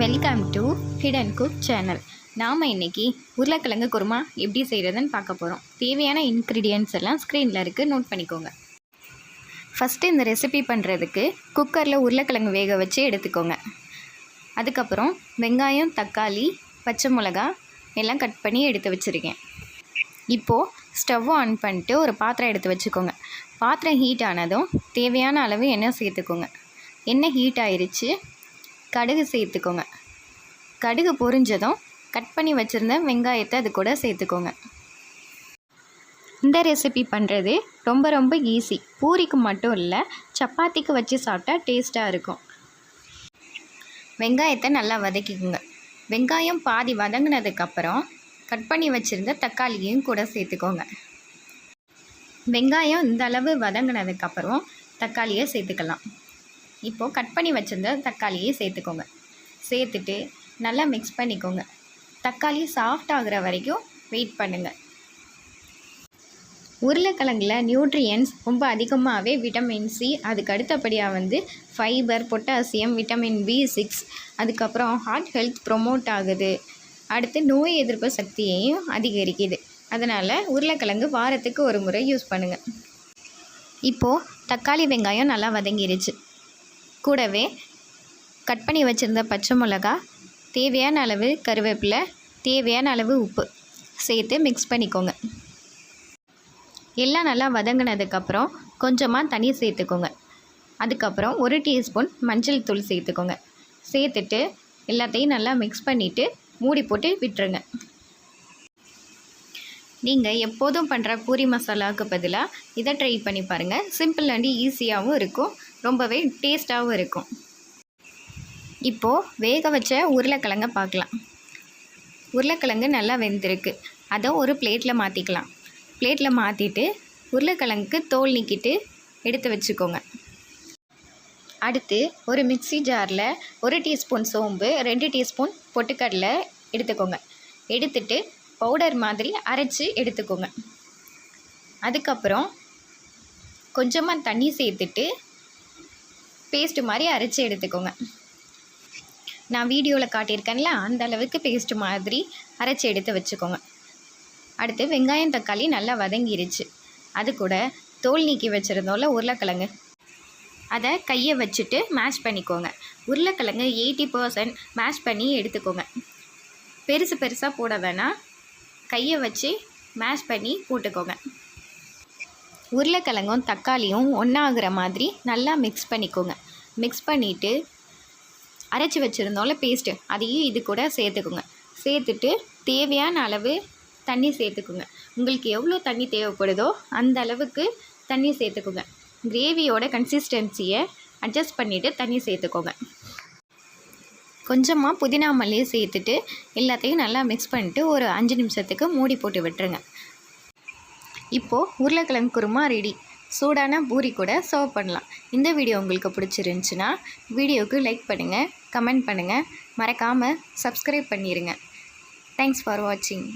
Welcome to hidden cook channel நாம் இன்னைக்கு உருளைக்கிழங்கு குருமா எப்படி செய்கிறதுன்னு பார்க்க போகிறோம் தேவையான இன்க்ரீடியன்ட்ஸ் எல்லாம் ஸ்க்ரீனில் இருக்குது நோட் பண்ணிக்கோங்க. ஃபஸ்ட்டு இந்த ரெசிபி பண்ணுறதுக்கு குக்கரில் உருளைக்கிழங்கு வேக வச்சு எடுத்துக்கோங்க. அதுக்கப்புறம் வெங்காயம் தக்காளி பச்சை மிளகா எல்லாம் கட் பண்ணி எடுத்து வச்சுருக்கேன். இப்போது ஸ்டவ் ஆன் பண்ணிட்டு ஒரு பாத்திரம் எடுத்து வச்சுக்கோங்க. பாத்திரம் ஹீட் ஆனதும் தேவையான அளவு எண்ணெய் சேர்த்துக்கோங்க. எண்ணெய் ஹீட் ஆயிருச்சு? கடுகு சேர்த்துக்கோங்க. கடுகு பொரிஞ்சதும் கட் பண்ணி வச்சுருந்த வெங்காயத்தை அது கூட சேர்த்துக்கோங்க. இந்த ரெசிபி பண்ணுறது ரொம்ப ரொம்ப ஈஸி பூரிக்கு மட்டும் இல்லை சப்பாத்திக்கு வச்சு சாப்பிட்டா டேஸ்ட்டாக இருக்கும். வெங்காயத்தை நல்லா வதக்கிக்கோங்க. வெங்காயம் பாதி வதங்கினதுக்கப்புறம் கட் பண்ணி வச்சுருந்த தக்காளியையும் கூட சேர்த்துக்கோங்க. வெங்காயம் இந்த அளவு வதங்கினதுக்கப்புறம் தக்காளியை சேர்த்துக்கலாம். இப்போது கட் பண்ணி வச்சுருந்த தக்காளியை சேர்த்துக்கோங்க. சேர்த்துட்டு நல்லா மிக்ஸ் பண்ணிக்கோங்க. தக்காளி சாஃப்ட் ஆகுற வரைக்கும் வெயிட் பண்ணுங்கள் உருளைக்கிழங்கில் நியூட்ரியன்ஸ் ரொம்ப அதிகமாகவே விட்டமின் சி அதுக்கு அடுத்தபடியாக வந்து fibre potassium vitamin B six அதுக்கப்புறம் ஹார்ட் ஹெல்த் ப்ரொமோட் ஆகுது. அடுத்து நோய் எதிர்ப்பு சக்தியையும் அதிகரிக்குது. அதனால் உருளைக்கிழங்கு வாரத்துக்கு ஒரு முறை யூஸ் பண்ணுங்கள் இப்போது தக்காளி வெங்காயம் நல்லா வதங்கிருச்சு. கூடவே கட் பண்ணி வச்சுருந்த பச்சை மிளகா தேவையான அளவு கருவேப்பிலை தேவையான அளவு உப்பு சேர்த்து மிக்ஸ் பண்ணிக்கோங்க. எல்லாம் நல்லா வதங்கினதுக்கப்புறம் கொஞ்சமாக தண்ணி சேர்த்துக்கோங்க. அதுக்கப்புறம் ஒரு டீஸ்பூன் மஞ்சள் தூள் சேர்த்துக்கோங்க. சேர்த்துட்டு எல்லாத்தையும் நல்லா மிக்ஸ் பண்ணிவிட்டு மூடி போட்டு விட்டுருங்க. நீங்கள் எப்போதும் பண்ணுற பூரி மசாலாவுக்கு பதிலாக இதை ட்ரை பண்ணி பாருங்கள் சிம்பிள் அண்ட் ஈஸியாகவும் இருக்கும். ரொம்பவே டேஸ்ட்டாகவும் இருக்கும். இப்போது வேக வச்ச உருளைக்கிழங்க பார்க்கலாம் உருளைக்கிழங்கு நல்லா வெந்திருக்கு. அதை ஒரு பிளேட்டில் மாற்றிக்கலாம் பிளேட்டில் மாற்றிட்டு உருளைக்கிழங்குக்கு தோல் நீக்கிட்டு எடுத்து வச்சுக்கோங்க. அடுத்து ஒரு மிக்ஸி ஜாரில் ஒரு டீஸ்பூன் சோம்பு ரெண்டு டீஸ்பூன் பொட்டுக்கடலை எடுத்துக்கோங்க. எடுத்துட்டு பவுடர் மாதிரி அரைச்சி எடுத்துக்கோங்க. அதுக்கப்புறம் கொஞ்சமாக தண்ணி சேர்த்துட்டு பேஸ்ட்டு மாதிரி அரைச்சி எடுத்துக்கோங்க. நான் வீடியோவில் காட்டியிருக்கேன்ல அந்த அளவுக்கு பேஸ்ட்டு மாதிரி அரைச்சி எடுத்து வச்சுக்கோங்க. அடுத்து வெங்காயம் தக்காளி நல்லா வதங்கிருச்சு. அது கூட தோல் நீக்கி வச்சுருந்தோம்ல உருளைக்கிழங்கு. அதை கையை வச்சுட்டு மேஷ் பண்ணிக்கோங்க. உருளைக்கிழங்கு எயிட்டி பர்சன்ட் மேஷ் பண்ணி எடுத்துக்கோங்க. பெருசு பெருசாக போட வேணாம். கையை வச்சு மேஷ் பண்ணி போட்டுக்கோங்க. உருளைக்கிழங்கும் தக்காளியும் ஒன்றாகிற மாதிரி நல்லா மிக்ஸ் பண்ணிக்கோங்க. மிக்ஸ் பண்ணிவிட்டு அரைச்சி வச்சுருந்தோம்ல பேஸ்ட்டு அதையும் இது கூட சேர்த்துக்கோங்க. சேர்த்துட்டு தேவையான அளவு தண்ணி சேர்த்துக்குங்க. உங்களுக்கு எவ்வளோ தண்ணி தேவைப்படுதோ அந்த அளவுக்கு தண்ணி சேர்த்துக்கோங்க. கிரேவியோட கன்சிஸ்டன்சியை அட்ஜஸ்ட் பண்ணிவிட்டு தண்ணி சேர்த்துக்கோங்க. கொஞ்சமாக புதினா மல்லியை சேர்த்துட்டு எல்லாத்தையும் நல்லா மிக்ஸ் பண்ணிட்டு ஒரு அஞ்சு நிமிஷத்துக்கு மூடி போட்டு விட்டுருங்க. இப்போது உருளைக்கிழங்கு குருமா ரெடி சூடான பூரி கூட சர்வ் பண்ணலாம். இந்த வீடியோ உங்களுக்கு பிடிச்சிருந்துச்சுன்னா வீடியோவுக்கு லைக் பண்ணுங்கள் கமெண்ட் பண்ணுங்கள் மறக்காமல் சப்ஸ்கிரைப் பண்ணிடுங்க தேங்க்ஸ் ஃபார் வாட்சிங்